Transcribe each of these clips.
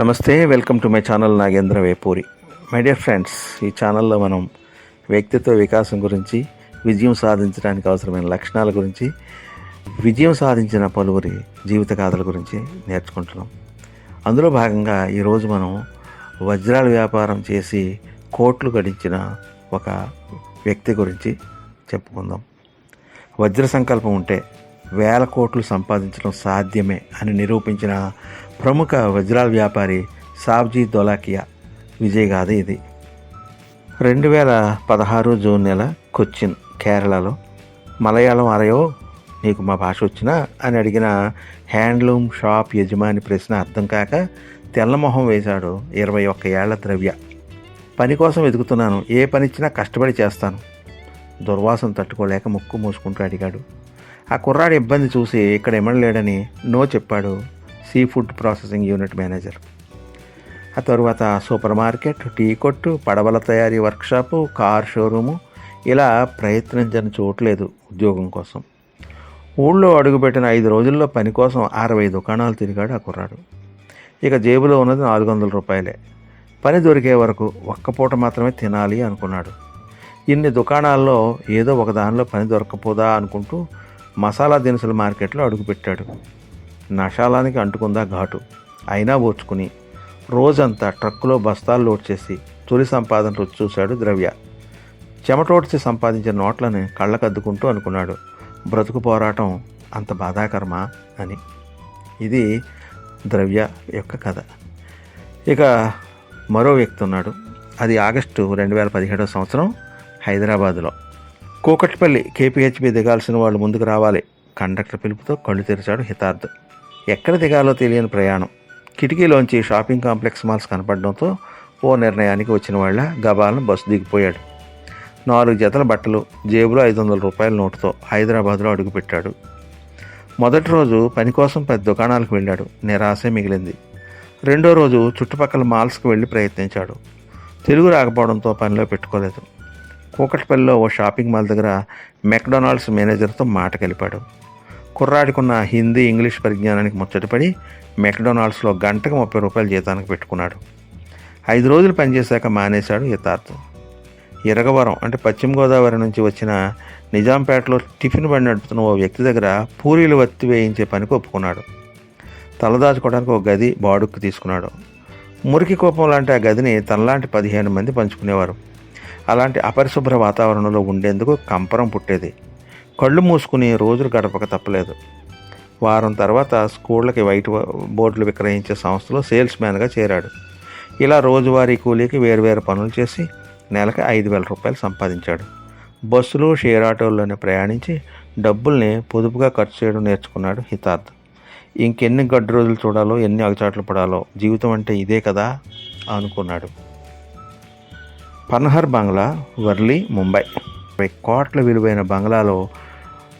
Namaste welcome to my channel Nagendra Vepuri. My dear friends ఈ ఛానల్లో మనం వ్యక్తిత్వ వికాసం గురించి విజయం సాధించడానికి అవసరమైన లక్షణాల గురించి విజయం సాధించిన పలువురి జీవిత గాథల గురించి నేర్చుకుంటున్నాం. అందులో భాగంగా ఈరోజు మనం వజ్రాల వ్యాపారం చేసి కోట్లు గడించిన ఒక వ్యక్తి గురించి చెప్పుకుందాం. వజ్ర సంకల్పం ఉంటే వేల కోట్లు సంపాదించడం సాధ్యమే అని నిరూపించిన ప్రముఖ వజ్రాల వ్యాపారి సాబ్జీ దొలాకియా విజయగాథ ఇది. రెండు వేల పదహారు జూన్ నెల కొచ్చిన్ కేరళలో మలయాళం అరయో నీకు మా భాష వచ్చినా అని అడిగిన హ్యాండ్లూమ్ షాప్ యజమాని ప్రశ్న అర్థం కాక తెల్లమొహం వేశాడు ఇరవై ఒక్క ఏళ్ళ ద్రవ్య. పని కోసం వెతుకుతున్నాను ఏ పని ఇచ్చినా కష్టపడి చేస్తాను. దుర్వాసన తట్టుకోలేక ముక్కు మూసుకుంటూ అడిగాడు. ఆ కుర్రాడి ఇబ్బంది చూసి ఇక్కడ ఇమ్మడలేడని నో చెప్పాడు sea food processing unit manager. ఆ తర్వాత సూపర్ మార్కెట్ టీ కొట్టు పడవల తయారీ వర్క్షాపు కార్ షోరూము ఇలా ప్రయత్నించని చూడలేదు ఉద్యోగం కోసం. ఊళ్ళో అడుగుపెట్టిన ఐదు రోజుల్లో పని కోసం అరవై దుకాణాలు తిరిగాడు ఆ కుర్రాడు. ఇక జేబులో ఉన్నది నాలుగు వందల రూపాయలే. పని దొరికే వరకు ఒక్క పూట మాత్రమే తినాలి అనుకున్నాడు. ఇన్ని దుకాణాల్లో ఏదో ఒక దానిలో పని దొరకపోదా అనుకుంటూ మసాలా దినుసుల మార్కెట్లో అడుగుపెట్టాడు. నషాలానికి అంటుకుందా ఘాటు. అయినా ఓర్చుకుని రోజంతా ట్రక్కులో బస్తాలు లోడ్ చేసి తొలి సంపాదన రుచి చూశాడు ద్రవ్య. చెమటోడ్చి సంపాదించిన నోట్లని కళ్ళకద్దుకుంటూ అనుకున్నాడు. బ్రతుకు పోరాటం అంత బాధాకరమా అని. ఇది ద్రవ్య యొక్క కథ. ఇక మరో వ్యక్తి ఉన్నాడు. అది ఆగస్టు రెండు వేల పదిహేడవ సంవత్సరం హైదరాబాదులో. కూకట్పల్లి కేపీహెచ్బి దిగాల్సిన వాళ్ళు ముందుకు రావాలి. కండక్టర్ పిలుపుతో కళ్ళు తెరిచాడు హితార్థ్. ఎక్కడ దిగాలో తెలియని ప్రయాణం. కిటికీలోంచి షాపింగ్ కాంప్లెక్స్ మాల్స్ కనపడడంతో ఓ నిర్ణయానికి వచ్చిన వాళ్ళ గబాలను బస్సు దిగిపోయాడు. నాలుగు జతల బట్టలు జేబులో ఐదు వందల రూపాయల నోటుతో హైదరాబాద్లో అడుగుపెట్టాడు. మొదటి రోజు పని కోసం పెద్ద దుకాణాలకు వెళ్ళాడు. నిరాశే మిగిలింది. రెండో రోజు చుట్టుపక్కల మాల్స్కి వెళ్ళి ప్రయత్నించాడు. తెలుగు రాకపోవడంతో పనిలో పెట్టుకోలేదు. కూకట్పల్లిలో ఓ షాపింగ్ మాల్ దగ్గర మెక్డొనాల్డ్స్ మేనేజర్తో మాట కలిపాడు. కుర్రాడికున్న హిందీ ఇంగ్లీష్ పరిజ్ఞానానికి ముచ్చటపడి మెక్డొనాల్డ్స్లో గంటకు ముప్పై రూపాయలు జీతానికి పెట్టుకున్నాడు. ఐదు రోజులు పనిచేశాక మానేశాడు యథార్థం. ఇరగవరం అంటే పశ్చిమ గోదావరి నుంచి వచ్చిన నిజాంపేటలో టిఫిన్ బండి నడుపుతున్న ఓ వ్యక్తి దగ్గర పూరీలు వత్తి వేయించే పనికి ఒప్పుకున్నాడు. తలదాచుకోవడానికి ఒక గది బాడుక్కి తీసుకున్నాడు. మురికి కోపం లాంటి ఆ గదిని తనలాంటి పదిహేను మంది పంచుకునేవారు. అలాంటి అపరిశుభ్ర వాతావరణంలో ఉండేందుకు కంపరం పుట్టేది. కళ్ళు మూసుకుని రోజులు గడపక తప్పలేదు. వారం తర్వాత స్కూళ్ళకి వైట్ బోర్డులు విక్రయించే సంస్థలో సేల్స్ మ్యాన్గా చేరాడు. ఇలా రోజువారీ కూలీకి వేరువేరు పనులు చేసి నెలకి ఐదు వేల రూపాయలు సంపాదించాడు. బస్సులు షేర్ ఆటోల్లోనే ప్రయాణించి డబ్బుల్ని పొదుపుగా ఖర్చు చేయడం నేర్చుకున్నాడు హితార్థ్. ఇంకెన్ని గడ్డు రోజులు చూడాలో ఎన్ని అగచాట్లు పడాలో జీవితం అంటే ఇదే కదా అనుకున్నాడు. పన్హర్ బంగ్లా వర్లీ ముంబై. ఇరవై కోట్ల విలువైన బంగ్లాలో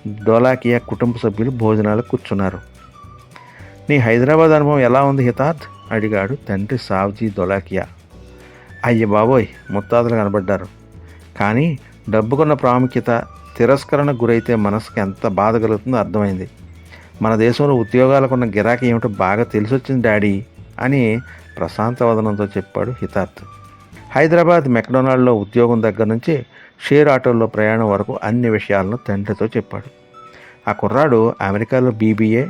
దోలాకియా కుటుంబ సభ్యులు భోజనాలు కూర్చున్నారు. నీ హైదరాబాద్ అనుభవం ఎలా ఉంది హితార్థ్? అడిగాడు తండ్రి సావ్జీ దొలాకియా. అయ్య బాబోయ్ ముత్తాతలు కనబడ్డారు. కానీ డబ్బుకున్న ప్రాముఖ్యత తిరస్కరణకు గురైతే మనసుకు ఎంత బాధ కలుగుతుందో అర్థమైంది. మన దేశంలో ఉద్యోగాలకున్న గిరాకీ ఏమిటో బాగా తెలిసొచ్చింది డాడీ అని ప్రశాంత వదనంతో చెప్పాడు హితార్థ్. హైదరాబాద్ మెక్డొనాల్డ్లో ఉద్యోగం దగ్గర నుంచి షేర్ ఆటోల్లో ప్రయాణం వరకు అన్ని విషయాలను తండ్రితో చెప్పాడు. ఆ కుర్రాడు అమెరికాలో బీబీఏ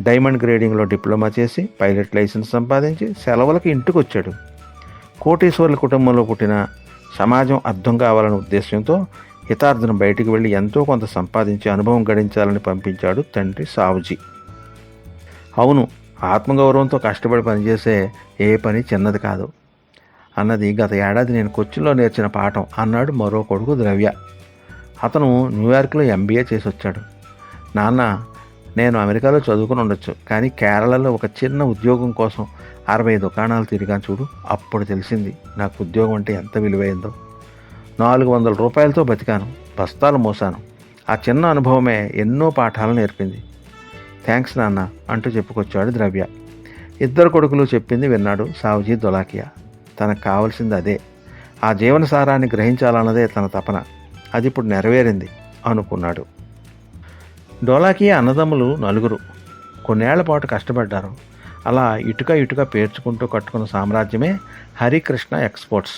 డైమండ్ గ్రేడింగ్లో డిప్లొమా చేసి పైలట్ లైసెన్స్ సంపాదించి సెలవులకు ఇంటికి వచ్చాడు కోటీశ్వర్ల కుటుంబంలో పుట్టిన సమాజం అర్థం కావాలనే ఉద్దేశంతో హితార్థును బయటికి వెళ్ళి ఎంతో కొంత సంపాదించి అనుభవం గడించాలని పంపించాడు తండ్రి సావుజీ. అవును ఆత్మగౌరవంతో కష్టపడి పనిచేసే ఏ పని చిన్నది కాదు. అన్నది గత ఏడాది నేను కొచ్చిన్లో నేర్చిన పాఠం అన్నాడు మరో కొడుకు ద్రవ్య. అతను న్యూయార్క్లో ఎంబీఏ చేసి వచ్చాడు నాన్న నేను అమెరికాలో చదువుకుని ఉండొచ్చు కానీ కేరళలో ఒక చిన్న ఉద్యోగం కోసం అరవై దుకాణాలు తిరిగాను చూడు అప్పుడు తెలిసింది నాకు ఉద్యోగం అంటే ఎంత విలువైందో. నాలుగు వందల రూపాయలతో బతికాను బస్తాలు మోసాను. ఆ చిన్న అనుభవమే ఎన్నో పాఠాలు నేర్పింది. థ్యాంక్స్ నాన్న అంటూ చెప్పుకొచ్చాడు ద్రవ్య. ఇద్దరు కొడుకులు చెప్పింది విన్నాడు సావుజీ దొలాకియా. తనకు కావలసింది అదే. ఆ జీవన సారాన్ని గ్రహించాలన్నదే తన తపన. అది ఇప్పుడు నెరవేరింది అనుకున్నాడు. డోలాకి అన్నదమ్ములు నలుగురు. కొన్నేళ్ళ పాటు కష్టపడ్డారు. అలా ఇటుక ఇటుక పేర్చుకుంటూ కట్టుకున్న సామ్రాజ్యమే హరికృష్ణ ఎక్స్పోర్ట్స్.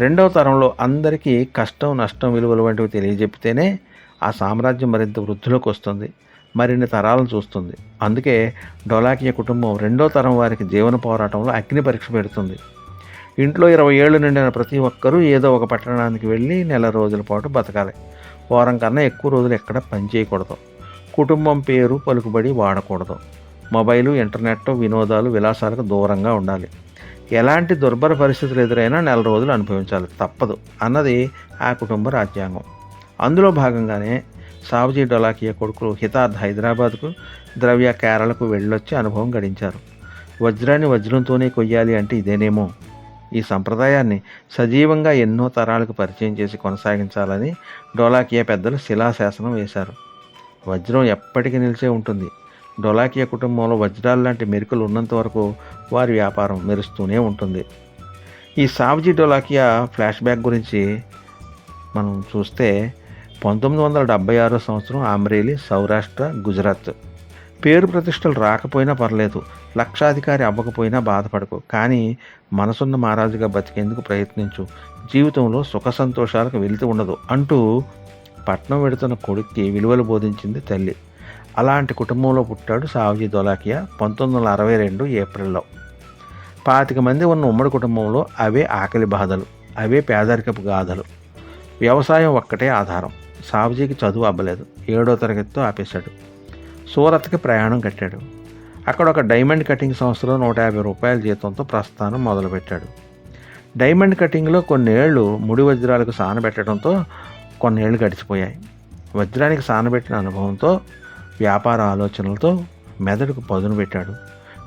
రెండవ తరంలో అందరికీ కష్టం నష్టం విలువలు వంటివి తెలియజెప్పితేనే ఆ సామ్రాజ్యం మరింత వృద్ధిలోకి వస్తుంది మరిన్ని తరాలను చూస్తుంది. అందుకే డోలాకియా కుటుంబం రెండో తరం వారికి జీవన పోరాటంలో అగ్ని పరీక్ష పెడుతుంది. ఇంట్లో ఇరవై ఏళ్ళు నిండిన ప్రతి ఒక్కరూ ఏదో ఒక పట్టణానికి వెళ్ళి నెల రోజుల పాటు బతకాలి. వారం కన్నా ఎక్కువ రోజులు ఎక్కడ పని చేయకూడదు. కుటుంబం పేరు పలుకుబడి వాడకూడదు. మొబైలు ఇంటర్నెట్ వినోదాలు విలాసాలకు దూరంగా ఉండాలి. ఎలాంటి దుర్భర పరిస్థితులు ఎదురైనా నెల రోజులు అనుభవించాలి. తప్పదు అన్నది ఆ కుటుంబ రాజ్యాంగం. అందులో భాగంగానే సావుజీ డొలాకియా కొడుకులు హితార్థ్ హైదరాబాద్కు ద్రవ్య కేరళకు వెళ్ళొచ్చి అనుభవం గడించారు. వజ్రాన్ని వజ్రంతోనే కొయ్యాలి అంటే ఇదేనేమో? ఈ సంప్రదాయాన్ని సజీవంగా ఎన్నో తరాలకు పరిచయం చేసి కొనసాగించాలని డోలాకియా పెద్దలు శిలాశాసనం వేశారు. వజ్రం ఎప్పటికీ నిలిచే ఉంటుంది. డొలాకియా కుటుంబంలో వజ్రాలు లాంటి మెరుకులు ఉన్నంత వరకు వారి వ్యాపారం మెరుస్తూనే ఉంటుంది. ఈ సావ్జీ డొలాకియా ఫ్లాష్ బ్యాక్ గురించి మనం చూస్తే పంతొమ్మిది వందల డెబ్బై ఆరో సంవత్సరం అమ్రేలి సౌరాష్ట్ర గుజరాత్. పేరు ప్రతిష్టలు రాకపోయినా పర్లేదు లక్షాధికారి అవ్వకపోయినా బాధపడకు. కానీ మనసున్న మహారాజుగా బతికేందుకు ప్రయత్నించు. జీవితంలో సుఖ సంతోషాలకు వెళితే ఉండదు అంటూ పట్నం వెడుతున్న కొడుక్కి విలువలు బోధించింది తల్లి. అలాంటి కుటుంబంలో పుట్టాడు సావజీ దొలాకియా పంతొమ్మిది వందల అరవై రెండు ఏప్రిల్లో. పాతిక మంది ఉన్న ఉమ్మడి కుటుంబంలో అవే ఆకలి బాధలు అవే పేదరికపు గాథలు. వ్యవసాయం ఒక్కటే ఆధారం. సావజీకి చదువు అవ్వలేదు ఏడో తరగతితో ఆపేశాడు. సూరత్కి ప్రయాణం కట్టాడు. అక్కడ ఒక డైమండ్ కటింగ్ సంస్థలో నూట యాభై రూపాయల జీతంతో ప్రస్థానం మొదలుపెట్టాడు. డైమండ్ కటింగ్లో కొన్నేళ్ళు ముడి వజ్రాలకు సానబెట్టడంతో కొన్నేళ్ళు గడిచిపోయాయి. వజ్రానికి సానబెట్టిన అనుభవంతో వ్యాపార ఆలోచనలతో మెదడుకు పదును పెట్టాడు.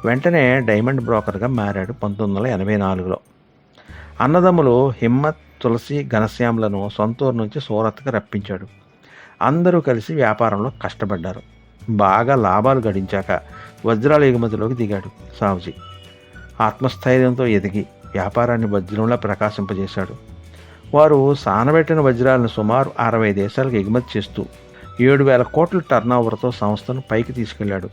వెంటనే డైమండ్ బ్రోకర్గా మారాడు పంతొమ్మిది వందల ఎనభై నాలుగులో. అన్నదమ్ములు హిమ్మత్ తులసి ఘనశ్యాములను సొంతూరు నుంచి సూరత్కి రప్పించాడు. అందరూ కలిసి వ్యాపారంలో కష్టపడ్డారు. బాగా లాభాలు గడించాక వజ్రాల ఎగుమతిలోకి దిగాడు సావుజీ. ఆత్మస్థైర్యంతో ఎదిగి వ్యాపారాన్ని వజ్రంలా ప్రకాశింపజేశాడు. వారు సానబెట్టిన వజ్రాలను సుమారు అరవై దేశాలకు ఎగుమతి చేస్తూ ఏడు వేల కోట్ల టర్నోవర్తో సంస్థను పైకి తీసుకెళ్ళాడు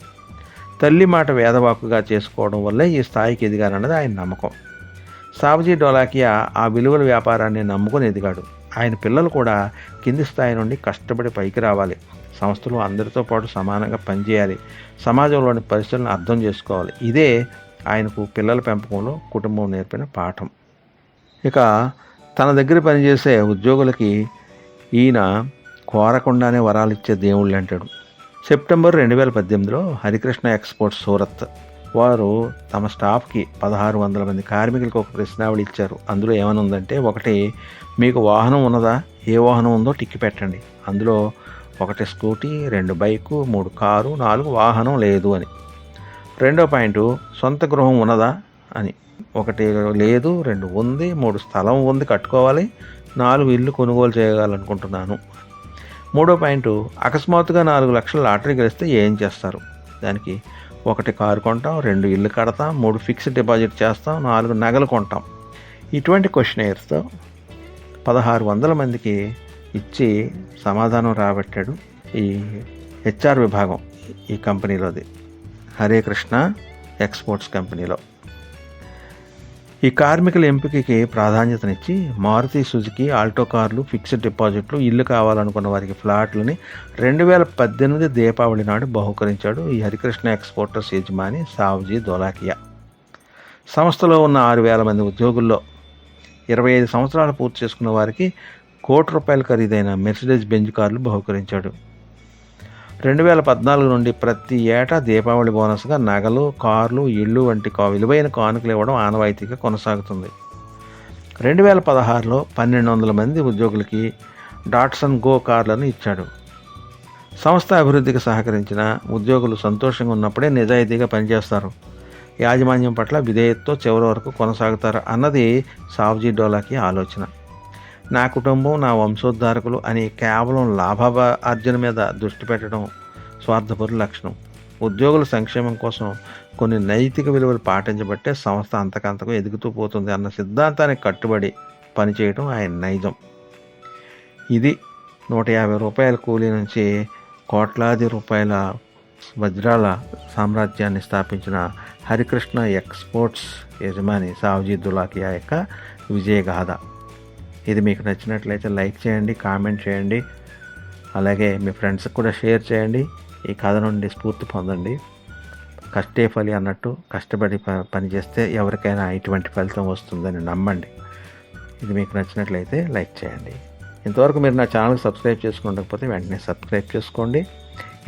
తల్లి మాట వేదవాకుగా చేసుకోవడం వల్లే ఈ స్థాయికి ఎదిగానన్నది ఆయన నమ్మకం. సావజీ డోలాకియా ఆ విలువల వ్యాపారాన్ని నమ్ముకొని ఎదిగాడు. ఆయన పిల్లలు కూడా కింది స్థాయి నుండి కష్టపడి పైకి రావాలి. సంస్థలు అందరితో పాటు సమానంగా పనిచేయాలి. సమాజంలోని పరిస్థితులను అర్థం చేసుకోవాలి. ఇదే ఆయనకు పిల్లల పెంపకంలో కుటుంబం నేర్పిన పాఠం. ఇక తన దగ్గర పనిచేసే ఉద్యోగులకి ఈయన కోరకుండానే వరాలు ఇచ్చే దేవుళ్ళు అంటాడు. సెప్టెంబర్ రెండు వేల పద్దెనిమిదిలో హరికృష్ణ ఎక్స్పోర్ట్ సూరత్ వారు తమ స్టాఫ్కి పదహారు వందల మంది కార్మికులకు ఒక ప్రశ్నావళి ఇచ్చారు. అందులో ఏమైనా ఉందంటే ఒకటి మీకు వాహనం ఉన్నదా? ఏ వాహనం ఉందో టిక్కి పెట్టండి. అందులో ఒకటి స్కూటీ రెండు బైకు మూడు కారు నాలుగు వాహనం లేదు అని. రెండో పాయింట్ సొంత గృహం ఉన్నదా అని. ఒకటి లేదు రెండు ఉంది మూడు స్థలం ఉంది కట్టుకోవాలి నాలుగు ఇల్లు కొనుగోలు చేయగలనుకుంటున్నాను మూడో పాయింట్ అకస్మాత్తుగా నాలుగు లక్షల లాటరీ గెలిస్తే ఏం చేస్తారు? దానికి ఒకటి కారు కొంటాం రెండు ఇల్లు కడతాం మూడు ఫిక్స్డ్ డిపాజిట్ చేస్తాం నాలుగు నగలు కొంటాం. ఇటువంటి క్వశ్చనైర్స్తో పదహారు వందల మందికి ఇచ్చి సమాధానం రాబట్టాడు ఈ హెచ్ఆర్ విభాగం ఈ కంపెనీలోది. హరే కృష్ణ ఎక్స్పోర్ట్స్ కంపెనీలో. ఈ కార్మికుల ఎంపికకి ప్రాధాన్యతనిచ్చి మారుతి సుజుకి ఆల్టో కార్లు ఫిక్స్డ్ డిపాజిట్లు ఇల్లు కావాలనుకున్న వారికి ఫ్లాట్లని రెండు వేల పద్దెనిమిది దీపావళి నాడు బహుకరించాడు ఈ హరికృష్ణ ఎక్స్పోర్టర్స్ యజమాని సావ్జీ దొలాకియా. సంస్థలో ఉన్న ఆరు వేల మంది ఉద్యోగుల్లో ఇరవై ఐదు సంవత్సరాలు పూర్తి చేసుకున్న వారికి కోటి రూపాయల ఖరీదైన మెర్సిడెస్ బెంజ్ కార్లు బహుకరించాడు. రెండు వేల పద్నాలుగు నుండి ప్రతి ఏటా దీపావళి బోనస్గా నగలు కార్లు ఇళ్ళు వంటి కా విలువైన కానుకలు ఇవ్వడం ఆనవాయితీగా కొనసాగుతుంది. రెండు వేల పదహారులో పన్నెండు వందల మంది ఉద్యోగులకి డాట్సన్ గో కార్లను ఇచ్చాడు. సంస్థ అభివృద్ధికి సహకరించిన ఉద్యోగులు సంతోషంగా ఉన్నప్పుడే నిజాయితీగా పనిచేస్తారు. యాజమాన్యం పట్ల విధేయతతో చివరి వరకు కొనసాగుతారు అన్నది సావ్జీ డోలాకి ఆలోచన. నా కుటుంబం నా వంశోద్ధారకులు అని కేవలం లాభ ఆర్జన మీద దృష్టి పెట్టడం స్వార్థపరు లక్షణం. ఉద్యోగుల సంక్షేమం కోసం కొన్ని నైతిక విలువలు పాటించబట్టే సంస్థ అంతకంతకు ఎదుగుతూ పోతుంది అన్న సిద్ధాంతానికి కట్టుబడి పనిచేయడం ఆయన నైజం. ఇది నూట యాభై రూపాయల కూలీ నుంచి కోట్లాది రూపాయల వజ్రాల సామ్రాజ్యాన్ని స్థాపించిన హరికృష్ణ ఎక్స్పోర్ట్స్ యజమాని సావజీ దులాకియా యొక్క విజయగాథ. ఇది మీకు నచ్చినట్లయితే లైక్ చేయండి కామెంట్ చేయండి. అలాగే మీ ఫ్రెండ్స్కి కూడా షేర్ చేయండి. ఈ కథ నుండి స్ఫూర్తి పొందండి. కష్టే ఫలి అన్నట్టు కష్టపడి ప- పని చేస్తే ఎవరికైనా ఇటువంటి ఫలితం వస్తుందని నమ్మండి. ఇది మీకు నచ్చినట్లయితే లైక్ చేయండి. ఇంతవరకు మీరు నా ఛానల్ సబ్స్క్రైబ్ చేసుకుండకపోతే వెంటనే సబ్స్క్రైబ్ చేసుకోండి.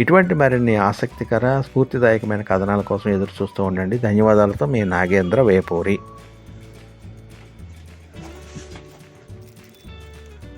ఇటువంటి మరిన్ని ఆసక్తికర స్ఫూర్తిదాయకమైన కథనాల కోసం ఎదురు చూస్తూ ఉండండి. ధన్యవాదాలతో మీ నాగేంద్ర వేపూరి.